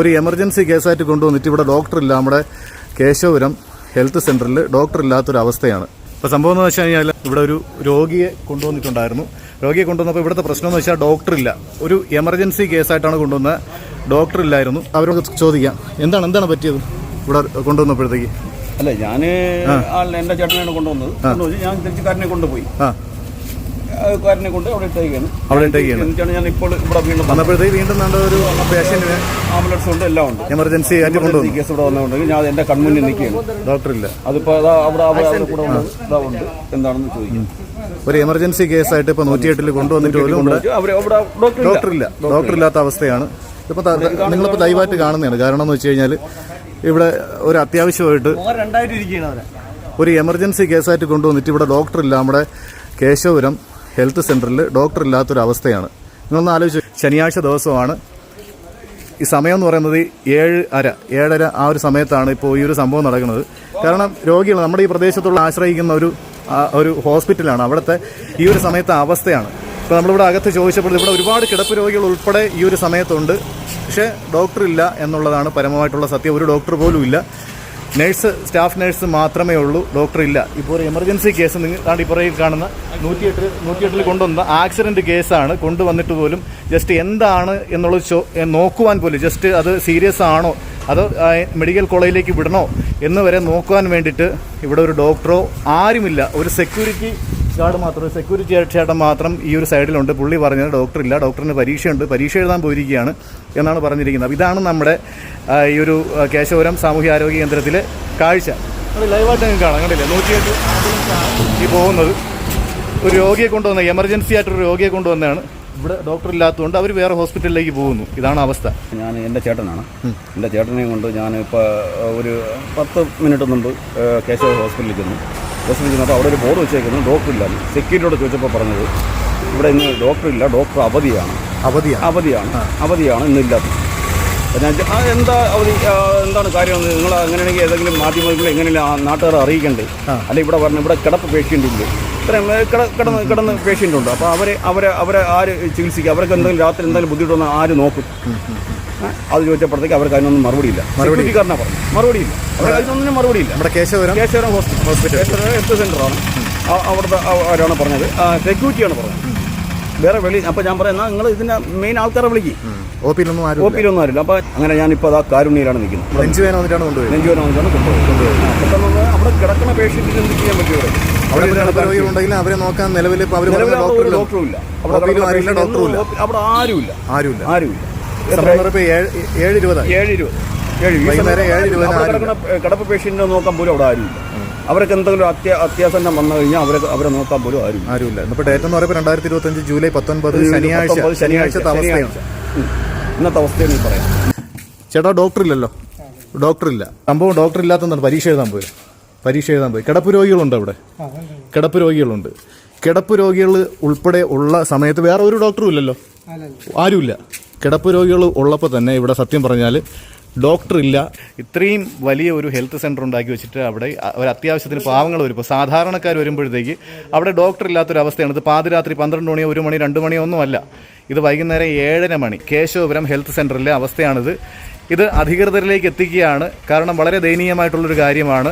ഒരു എമർജൻസി കേസായിട്ട് കൊണ്ടുവന്നിട്ട് ഇവിടെ ഡോക്ടറില്ല. നമ്മുടെ കേശവപുരം ഹെൽത്ത് ഇല്ലാത്തൊരു അവസ്ഥയാണ് ഇപ്പോൾ സംഭവം എന്ന് വെച്ച് കഴിഞ്ഞാൽ ഇവിടെ ഒരു രോഗിയെ കൊണ്ടുവന്നിട്ടുണ്ടായിരുന്നു. രോഗിയെ കൊണ്ടുവന്നപ്പോൾ ഇവിടുത്തെ പ്രശ്നം എന്ന് വെച്ചാൽ ഡോക്ടറില്ല. ഒരു എമർജൻസി കേസായിട്ടാണ് കൊണ്ടുവന്ന ഡോക്ടർ ഇല്ലായിരുന്നു അവരോട് ചോദിക്കാം. എന്താണ് എന്താണ് പറ്റിയത് ഇവിടെ കൊണ്ടുവന്നപ്പോഴത്തേക്ക്? അല്ല ഞാൻ എന്റെ ചേട്ടനെയാണ് കൊണ്ടുവന്നത്. ഞാൻ തിരിച്ചുകാരനെ കൊണ്ടുപോയി. കാരനെ കൊണ്ട് അവിടെ ഇട്ടേക്കാണ്. അവിടെ ഇട്ടേക്കാണ്. എന്നിട്ടാണ് ഞാൻ ഇപ്പോൾ ഇവിടെ വീണ്ടും വന്നപ്പോഴത്തേക്ക് വീണ്ടും നല്ല ഒരു പേഷ്യന്റിന് ആംബുലൻസ് ഉണ്ട് എല്ലാം ഉണ്ട്. എമർജൻസി ആയിട്ട് കൊണ്ടുവന്നു. കേസ് ഇവിടെ വന്നുകൊണ്ടെങ്കിൽ ഞാൻ എന്റെ കൺമുന്നിൽ നിൽക്കുകയാണ്. ഡോക്ടറില്ല. അതിപ്പോൾ അതാ അവിടെ അവിടെ കൂടെ ഉണ്ട്. എന്താണെന്ന് ചോദിക്കും. ഒരു എമർജൻസി കേസായിട്ട് ഇപ്പോൾ നൂറ്റിയെട്ടിൽ കൊണ്ടുവന്നിട്ട് പോലും അവർ അവിടെ ഡോക്ടർ ഡോക്ടറില്ല. ഡോക്ടറില്ലാത്ത അവസ്ഥയാണ്. ഇപ്പൊ നിങ്ങളിപ്പോ ദയവായിട്ട് കാണുന്നതാണ്. കാരണം എന്ന് വെച്ച് കഴിഞ്ഞാൽ ഇവിടെ ഒരു അത്യാവശ്യമായിട്ട് ഒരു എമർജൻസി കേസായിട്ട് കൊണ്ടുവന്നിട്ട് ഇവിടെ ഡോക്ടർ ഇല്ല നമ്മുടെ കേശവപുരം ഹെൽത്ത് സെന്ററിൽ ഡോക്ടർ ഇല്ലാത്തൊരവസ്ഥയാണ്. നിങ്ങളൊന്ന് ആലോചിച്ചു ശനിയാഴ്ച ദിവസമാണ്. ഈ സമയം എന്ന് പറയുന്നത് ഏഴ് അര ഏഴര ആ ഒരു സമയത്താണ് ഇപ്പോൾ ഈ ഒരു സംഭവം നടക്കുന്നത്. കാരണം രോഗികൾ നമ്മുടെ ഈ പ്രദേശത്തുള്ള ആശ്രയിക്കുന്ന ഒരു ഒരു ഹോസ്പിറ്റലാണ് അവിടുത്തെ ഈ ഒരു സമയത്തെ അവസ്ഥയാണ്. ഇപ്പോൾ നമ്മളിവിടെ അകത്ത് ചോദിച്ചപ്പോൾ ഇവിടെ ഒരുപാട് കിടപ്പ് രോഗികൾ ഉൾപ്പെടെ ഈ ഒരു സമയത്തുണ്ട്. പക്ഷേ ഡോക്ടർ ഇല്ല എന്നുള്ളതാണ് പരമമായിട്ടുള്ള സത്യം. ഒരു ഡോക്ടർ പോലും ഇല്ല. നഴ്സ് സ്റ്റാഫ് നഴ്സ് മാത്രമേ ഉള്ളൂ ഡോക്ടർ ഇല്ല. ഇപ്പോൾ ഒരു എമർജൻസി കേസ് നിങ്ങൾ ഇപ്പുറയിൽ കാണുന്ന നൂറ്റിയെട്ട് നൂറ്റിയെട്ടിൽ കൊണ്ടുവന്ന ആക്സിഡന്റ് കേസാണ്. കൊണ്ടുവന്നിട്ട് പോലും ജസ്റ്റ് എന്താണ് എന്നുള്ളത് നോക്കുവാൻ പോലും ജസ്റ്റ് അത് സീരിയസ് ആണോ അത് മെഡിക്കൽ കോളേജിലേക്ക് വിടണോ എന്ന് വരെ നോക്കുവാൻ വേണ്ടിയിട്ട് ഇവിടെ ഒരു ഡോക്ടറോ ആരുമില്ല. ഒരു സെക്യൂരിറ്റി ഗാർഡ് മാത്രം സെക്യൂരിറ്റി ചേട്ടൻ മാത്രം ഈ ഒരു സൈഡിലുണ്ട്. പുള്ളി പറഞ്ഞത് ഡോക്ടറില്ല ഡോക്ടറിന് പരീക്ഷയുണ്ട് പരീക്ഷ എഴുതാൻ പോയിരിക്കുകയാണ് എന്നാണ് പറഞ്ഞിരിക്കുന്നത്. ഇതാണ് നമ്മുടെ ഈ ഒരു കേശവപുരം സാമൂഹ്യ ആരോഗ്യ കേന്ദ്രത്തിലെ കാഴ്ച. ലൈവായിട്ട് നിങ്ങൾക്ക് കാണാം കണ്ടില്ലേ? നൂറ്റിയെട്ട് ഈ പോകുന്നത്. ഒരു രോഗിയെ കൊണ്ടുവന്ന എമർജൻസി ആയിട്ടൊരു രോഗിയെ കൊണ്ടുവന്നതാണ്. ഇവിടെ ഡോക്ടർ ഇല്ലാത്തതുകൊണ്ട് അവർ വേറെ ഹോസ്പിറ്റലിലേക്ക് പോകുന്നു. ഇതാണ് അവസ്ഥ. ഞാൻ എന്റെ ചേട്ടനാണ്. എന്റെ ചേട്ടനെയും കൊണ്ട് ഞാൻ ഇപ്പോൾ ഒരു പത്ത് മിനിറ്റ് മുമ്പ് കേശവ ഹോസ്പിറ്റലിൽ ചെന്നു. ചെന്നപ്പോൾ അവിടെ ഒരു ബോർഡ് വെച്ചേക്കുന്നത് ഡോക്ടർ ഇല്ല സെക്യൂരിറ്റിയോട് ചോദിച്ചപ്പോൾ പറഞ്ഞത് ഇവിടെ ഇന്ന് ഡോക്ടർ ഇല്ല ഡോക്ടർ അവധിയാണ്. അവധിയാണ്. അവധിയാണ്. അവധിയാണ്. ഇന്നില്ലാത്തത് ഞാൻ എന്താ അവധി? എന്താണ് കാര്യം? നിങ്ങൾ അങ്ങനെയാണെങ്കിൽ ഏതെങ്കിലും മാധ്യമങ്ങൾ എങ്ങനെയാണ് നാട്ടുകാർ നാട്ടുകാരെ അറിയിക്കണ്ടേ? അല്ലെ ഇവിടെ പറഞ്ഞു ഇവിടെ കിടപ്പ് പേഷ്യന്റ് ഉണ്ട് ഇത്രയും കിടന്ന് കിടന്ന് പേഷ്യന്റ് ഉണ്ട് അപ്പോൾ അവരെ അവരെ അവരെ ആര് ചികിത്സിക്കുക? അവർക്ക് എന്തെങ്കിലും രാത്രി എന്തെങ്കിലും ബുദ്ധിമുട്ട് ആര് നോക്കും? അത് ചോദിച്ചപ്പോഴത്തേക്ക് അവർക്ക് അതിനൊന്നും മറുപടിയില്ല. സെക്യൂരിറ്റിക്കാരനാണ് പറഞ്ഞു മറുപടിയില്ല. അവർക്ക് അതിനൊന്നും മറുപടിയില്ല. നമ്മുടെ Keshavaram Keshavaram hospital. Hospital Keshavaram health സെന്ററാണ് അവിടുത്തെ ആരാണ് പറഞ്ഞത്. സെക്യൂരിറ്റിയാണ് പറഞ്ഞത്. വേറെ വെളി അപ്പോൾ ഞാൻ പറയുന്ന നിങ്ങൾ ഇതിന്റെ മെയിൻ ആൾക്കാരെ വിളിക്കും. ഒ പിയിലൊന്നും ഒ ആരും പിയിലൊന്നും ആരില്ല അപ്പോൾ അങ്ങനെ ഞാനിപ്പോൾ അതാ കാരുണ്യയിലാണ് നിൽക്കുന്നത്. നെഞ്ചുവേന വന്നിട്ടാണ് കൊണ്ടുപോയത്. നെഞ്ചുവേന വന്നിട്ടാണ് കൊണ്ടുപോയത്. കൊണ്ടുപോയത് പെട്ടെന്ന് നമ്മൾ അവിടെ കിടക്കുന്ന പേഷ്യന്റിന് എന്ത് ചെയ്യാൻ പറ്റും ഇവിടെ? അവിടെ രോഗികളുണ്ടെങ്കിൽ അവരെ നോക്കാൻ നിലവിൽ ഒരു ഡോക്ടറും ഇല്ല. അവിടെ ഡോക്ടറും ഇല്ല. അവിടെ ആരുമില്ല. ആരുമില്ല. ആരുമില്ല. ഏഴ് ഇരുപത് ഏഴ് ഇരുപത്. ഏഴ് വൈകുന്നേരം ഏഴ് കിടപ്പ് പേഷ്യന്റിനെ നോക്കാൻ പോലും അവിടെ ആരുമില്ല. അവർക്ക് എന്തെങ്കിലും അത്യ അത്യാസന്നം വന്നു കഴിഞ്ഞാൽ അവരെ അവരെ നോക്കാൻ പോലും ആരും ആരുമില്ല. ഇപ്പോൾ ഡേറ്റ് എന്ന് പറയുമ്പോൾ രണ്ടായിരത്തി ഇരുപത്തഞ്ച് ജൂലൈ പത്തൊൻപത് ശനിയാഴ്ച. ശനിയാഴ്ചത്തെ അവസ്ഥയാണ്. ഇന്നത്തെ അവസ്ഥയാണ് ഈ പറയാം ചേട്ടാ ഡോക്ടർ ഇല്ലല്ലോ ഡോക്ടർ ഇല്ല സംഭവം ഡോക്ടർ ഇല്ലാത്തതാണ് പരീക്ഷ എഴുതാൻ പോയി? പരീക്ഷ എഴുതാൻ പോയി. കിടപ്പ് രോഗികളുണ്ട് അവിടെ. കിടപ്പ് രോഗികളുണ്ട്. കിടപ്പ് രോഗികൾ ഉൾപ്പെടെ ഉള്ള സമയത്ത് വേറെ ഒരു ഡോക്ടറും ഇല്ലല്ലോ. ആരുമില്ല. കിടപ്പ് രോഗികൾ ഉള്ളപ്പോൾ തന്നെ ഇവിടെ സത്യം പറഞ്ഞാൽ ഡോക്ടർ ഇല്ല ഇത്രയും വലിയ ഒരു ഹെൽത്ത് സെന്റർ ഉണ്ടാക്കി വെച്ചിട്ട് അവിടെ ഒരു അത്യാവശ്യത്തിന് പാവങ്ങൾ വരും. ഇപ്പോൾ സാധാരണക്കാർ വരുമ്പോഴത്തേക്ക് അവിടെ ഡോക്ടർ ഇല്ലാത്തൊരവസ്ഥയാണ് ഇത് പാതിരാത്രി പന്ത്രണ്ട് മണിയോ ഒരു മണി രണ്ട് മണിയോ ഒന്നുമല്ല ഇത് വൈകുന്നേരം ഏഴര മണി. കേശവപുരം ഹെൽത്ത് സെന്ററിലെ അവസ്ഥയാണിത്. ഇത് അധികൃതരിലേക്ക് എത്തിക്കുകയാണ്. കാരണം വളരെ ദയനീയമായിട്ടുള്ളൊരു കാര്യമാണ്.